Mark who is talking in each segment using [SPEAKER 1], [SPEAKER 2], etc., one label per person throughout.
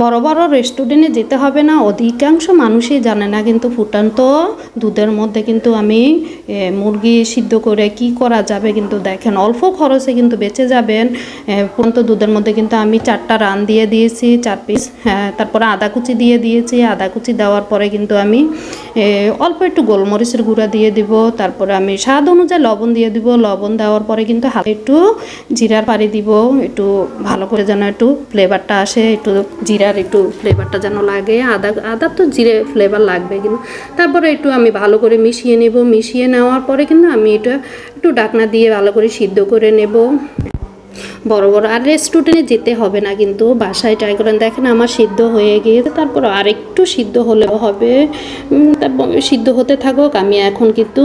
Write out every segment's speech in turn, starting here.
[SPEAKER 1] বড় বড় রেস্টুরেন্টে যেতে হবে না, অধিকাংশ মানুষই জানে না কিন্তু ফুটান্ত দুধের মধ্যে কিন্তু আমি মুরগি সিদ্ধ করে কি করা যাবে কিন্তু দেখেন, অল্প খরচে কিন্তু বেঁচে যাবেন। ফুটান্ত দুধের মধ্যে কিন্তু আমি চারটা রান দিয়ে দিয়েছি, চার পিস হ্যাঁ তারপরে আদা কুচি দিয়ে দিয়েছি। আদা কুচি দেওয়ার পরে কিন্তু আমি অল্প একটু গোলমরিচের গুঁড়া দিয়ে দিব, তারপরে আমি স্বাদ অনুযায়ী লবণ দিয়ে দিব। লবণ দেওয়ার পরে কিন্তু হালকা একটু জিরার পাড়ি দিব, একটু ভালো করে যেন একটু ফ্লেভারটা আসে, একটু জিরার একটু ফ্লেভারটা যেন লাগে, আদা আদা তো জিরে ফ্লেভার লাগবে কিন্তু। তারপরে একটু আমি ভালো করে মিশিয়ে নেব। মিশিয়ে নেওয়ার পরে কিন্তু আমি এটা একটু ডাকনা দিয়ে ভালো করে সিদ্ধ করে নেব। বড় বড়, আর রেস্টুরেন্টে যেতে হবে না কিন্তু। বাসায় ট্রাই করেন, দেখেন আমার সিদ্ধ হয়ে গিয়েছে, তারপর আর একটু সিদ্ধ হলেও হবে। তারপর সিদ্ধ হতে থাকুক, আমি এখন কিন্তু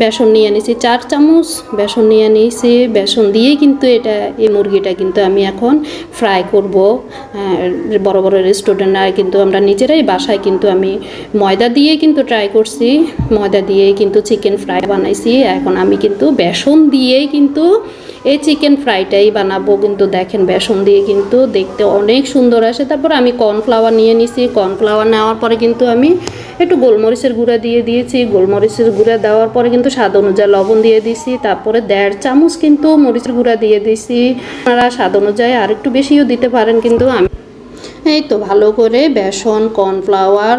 [SPEAKER 1] বেসন নিয়ে নিয়েছি চার চামচ বেসন নিয়ে নিয়েছি বেসন দিয়েই কিন্তু এটা, এই মুরগিটা কিন্তু আমি এখন ফ্রাই করব। বড় বড় রেস্টুরেন্ট কিন্তু আমরা নিজেরাই বাসায় কিন্তু আমি ময়দা দিয়ে কিন্তু ট্রাই করছি। ময়দা দিয়েই কিন্তু চিকেন ফ্রাই বানাইছি। এখন আমি কিন্তু বেসন দিয়েই কিন্তু এই চিকেন ফ্রাইটাই বানাবো কিন্তু দেখেন বেসন দিয়ে কিন্তু দেখতে অনেক সুন্দর আসে। তারপর আমি কর্নফ্লাওয়ার নিয়ে নিছি। কর্নফ্লাওয়ার নেওয়ার পরে কিন্তু আমি একটু গোলমরিচের গুঁড়া দিয়ে দিয়েছি। গোলমরিচের গুঁড়া দেওয়ার পরে কিন্তু স্বাদ অনুযায়ী লবণ দিয়ে দিছি। তারপরে দেড় চামচ কিন্তু মরিচের গুঁড়া দিয়ে দিছি। আপনারা স্বাদ অনুযায়ী আর একটু বেশিও দিতে পারেন কিন্তু আমি এই তো ভালো করে বেসন, কর্নফ্লাওয়ার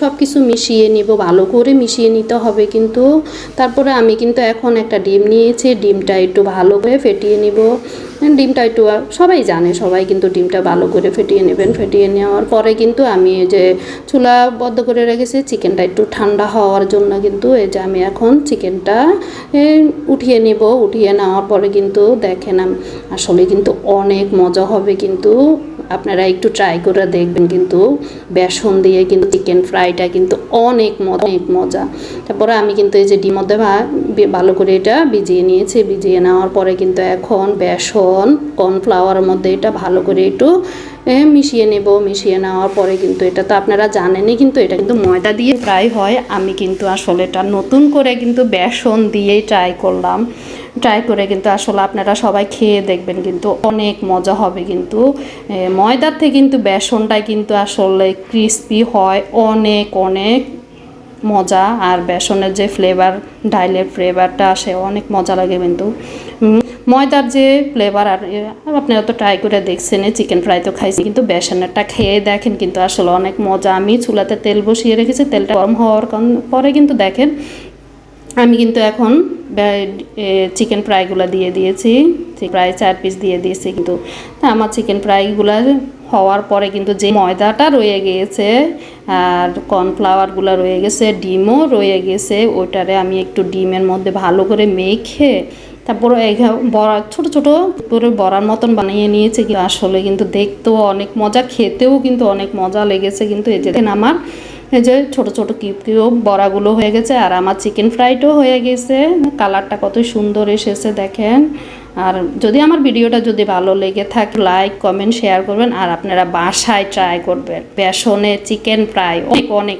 [SPEAKER 1] সব কিছু মিশিয়ে নিব, ভালো করে মিশিয়ে নিতে হবে কিন্তু। তারপরে আমি কিন্তু এখন একটা ডিম নিয়েছি, ডিমটা একটু ভালো করে ফেটিয়ে নিব। ডিমটা একটু, সবাই জানে, সবাই কিন্তু ডিমটা ভালো করে ফেটিয়ে নেবেন। ফেটিয়ে নেওয়ার পরে কিন্তু আমি এই যে চুলা বদ্ধ করে রেখেছি, চিকেনটা একটু ঠান্ডা হওয়ার জন্য কিন্তু এই যে আমি এখন চিকেনটা উঠিয়ে নেব। উঠিয়ে নেওয়ার পরে কিন্তু দেখেন আসলে কিন্তু অনেক মজা হবে কিন্তু। আপনারা একটু ট্রাই করে দেখবেন কিন্তু বেসন দিয়ে কিন্তু চিকেন ফ্রাইটা কিন্তু অনেক মজা অনেক মজা। তারপরে আমি কিন্তু এই যে ডিমের মধ্যে ভা- বি- ভালো করে এটা ভিজিয়ে নিয়েছি। ভিজিয়ে নেওয়ার পরে কিন্তু এখন বেসন কর্নফ্লাওয়ারের মধ্যে এটা ভালো করে একটু মিশিয়ে নেব। মিশিয়ে নেওয়ার পরে কিন্তু এটা তো আপনারা জানেনই, কিন্তু এটা কিন্তু ময়দা দিয়ে ফ্রাই হয়। আমি কিন্তু আসলে এটা নতুন করে কিন্তু বেসন দিয়েই ট্রাই করলাম। ট্রাই করে কিন্তু আসলে আপনারা সবাই খেয়ে দেখবেন কিন্তু অনেক মজা হবে কিন্তু। ময়দার থেকে কিন্তু বেসনটাই কিন্তু আসলে ক্রিস্পি হয় অনেক অনেক। মজা আর বেসনের যে ফ্লেভার ডাইলের ফ্লেভারটা আসে, অনেক মজা লাগে কিন্তু। ময়দার যে ফ্লেভার আর আপনারা তো ট্রাই করে দেখছেন চিকেন ফ্রাই তো খাইছি, কিন্তু বেসনেরটা খেয়ে দেখেন কিন্তু আসলে অনেক মজা। আমি চুলাতে তেল বসিয়ে রেখেছি, তেলটা গরম হওয়ার পরে কিন্তু দেখেন, আমি কিন্তু এখন চিকেন ফ্রাইগুলো দিয়ে দিয়েছি প্রায় চার পিস দিয়ে দিয়েছি কিন্তু। আমার চিকেন ফ্রাইগুলো হওয়ার পরে কিন্তু যে ময়দাটা রয়ে গিয়েছে, আর কর্নফ্লাওয়ারগুলো রয়ে গেছে, ডিমও রয়ে গেছে, ওইটারে আমি একটু ডিমের মধ্যে ভালো করে মেখে তারপরে বড়া, ছোট ছোট পুরো বড়ার মতন বানিয়ে নিয়েছে। কিন্তু আসলে কিন্তু দেখতেও অনেক মজা, খেতেও কিন্তু অনেক মজা লেগেছে কিন্তু এই যে আমার, এই যে ছোট ছোট কিউব কিউব বড়াগুলো হয়ে গেছে, আর আমার চিকেন ফ্রাইটাও হয়ে গেছে। কালারটা কত সুন্দর এসেছে দেখেন। আর যদি আমার ভিডিওটা যদি ভালো লেগে থাকে, লাইক, কমেন্ট, শেয়ার করবেন। আর আপনারা বাসায় ট্রাই করবেন। বেসনে চিকেন ফ্রাই, অনেক অনেক।